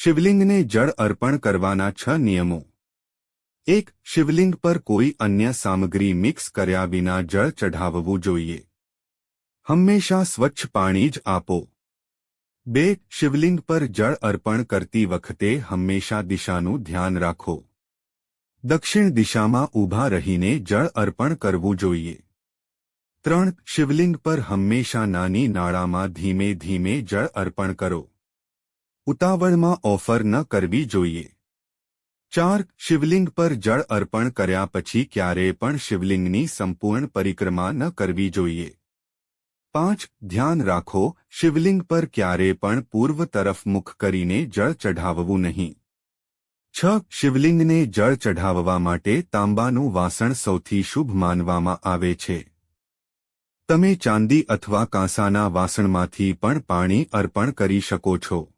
શિવલિંગને જળ અર્પણ કરવાના છ નિયમો એક શિવલિંગ પર કોઈ અન્ય સામગ્રી મિક્સ કર્યા વિના જળ ચઢાવવું જોઈએ હંમેશા સ્વચ્છ પાણી જ આપો બે શિવલિંગ પર જળ અર્પણ કરતી વખતે હંમેશા દિશાનું ધ્યાન રાખો દક્ષિણ દિશામાં ઊભા રહીને જળ અર્પણ કરવું જોઈએ ત્રણ શિવલિંગ પર હંમેશા નાની નાળામાં ધીમે ધીમે જળ અર્પણ કરો ઉતાવળમાં ઓફર ન કરવી જોઈએ. ચાર, શિવલિંગ પર જળ અર્પણ કર્યા પછી ક્યારેય પણ શિવલિંગની સંપૂર્ણ પરિક્રમા ન કરવી જોઈએ. પાંચ, ધ્યાન રાખો, શિવલિંગ પર ક્યારેય પણ પૂર્વ તરફ મુખ કરીને જળ ચઢાવવું નહીં. છ, શિવલિંગને જળ ચઢાવવા માટે તાંબાનું વાસણ સૌથી શુભ માનવામાં આવે છે. તમે ચાંદી અથવા કાંસાના વાસણમાંથી પણ પાણી અર્પણ કરી શકો છો.